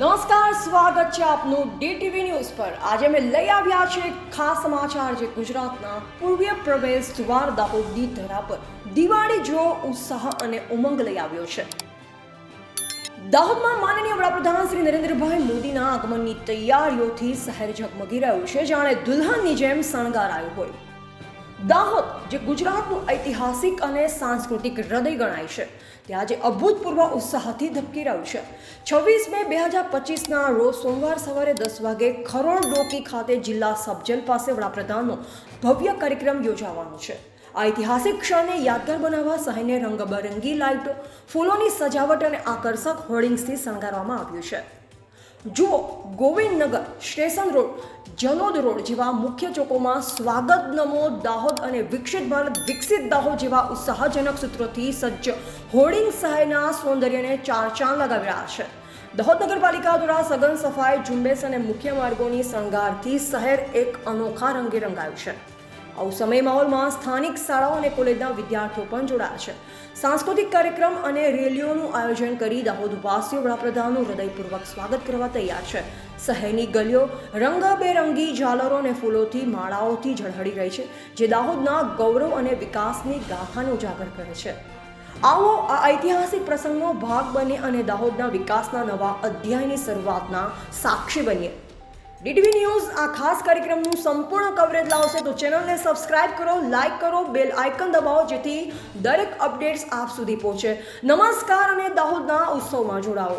નમસ્કાર, સ્વાગત છે આપનું ડીટીવી ન્યૂઝ પર. આજે અમે લઈ આવ્યા છે ખાસ સમાચાર જે ગુજરાતના પૂર્વીય પ્રવેશ દ્વાર દાહોદની ધરા પર. દિવાળી જો ઉત્સાહ અને ઉમંગ લઈ આવ્યો છે. દાહોદમાં માનનીય વડાપ્રધાન શ્રી નરેન્દ્રભાઈ મોદીના આગમનની તૈયારીઓથી શહેર ઝગમગી રહ્યું છે. જાણે દુલ્હનની જેમ શણગારાયું હોય. દાહોદ, જે ગુજરાતનું ઐતિહાસિક અને સાંસ્કૃતિક હૃદય ગણાય છે, તે આજે અભૂતપૂર્વ ઉત્સાહથી ધબકી રહ્યું છે. છવ્વીસ મે બે હજાર પચીસના રોજ સોમવાર સવારે દસ વાગે ખરોડ ડોકી ખાતે જિલ્લા સબજેલ પાસે વડાપ્રધાનનો ભવ્ય કાર્યક્રમ યોજાવાનો છે. આ ઐતિહાસિક ક્ષણને યાદગાર બનાવવા શહેરને રંગબરંગી લાઇટો, ફૂલોની સજાવટ અને આકર્ષક હોર્ડિંગ્સથી શણગારવામાં આવ્યું છે. જુઓ, Govindnagar station road Jalod road જેવા મુખ્ય ચોકોમાં સ્વાગત નમો દાહોદ અને વિકસિત ભારત, વિકસિત દાહોદ જેવા ઉત્સાહજનક સૂત્રોથી સજ્જ હોર્ડિંગ શહેરના સૌંદર્યને ચાર ચાંદ લગાવી રહ્યા છે. દાહોદ નગરપાલિકા દ્વારા સઘન સફાઈ, ઝુંબેશ અને મુખ્ય માર્ગોની શણગારથી શહેર એક અનોખા રંગે રંગાયું છે. આવું સમય માહોલમાં સ્થાનિક શાળાઓ અને કોલેજના વિદ્યાર્થીઓ પણ જોડાયા છે. સાંસ્કૃતિક કાર્યક્રમ અને રેલીઓનું આયોજન કરી દાહોદવાસીઓ વડાપ્રધાનનું હૃદયપૂર્વક સ્વાગત કરવા તૈયાર છે. શહેરની ગલીઓ રંગબેરંગી ઝાલરો અને ફૂલોથી માળાઓથી ઝળહળી રહી છે, જે દાહોદના ગૌરવ અને વિકાસની ગાથાને ઉજાગર કરે છે. આવો આ ઐતિહાસિક પ્રસંગનો ભાગ બને અને દાહોદના વિકાસના નવા અધ્યાયની શરૂઆતના સાક્ષી બનીએ. ડીટીવી ન્યૂઝ આ ખાસ કાર્યક્રમનું સંપૂર્ણ કવરેજ લાવશે તો ચેનલને સબસ્ક્રાઇબ કરો લાઇક કરો બેલ આઇકન દબાવો, જેથી દરેક અપડેટ્સ આપ સુધી પહોંચે. નમસ્કાર અને દાહોદના ઉત્સવમાં જોડાઓ.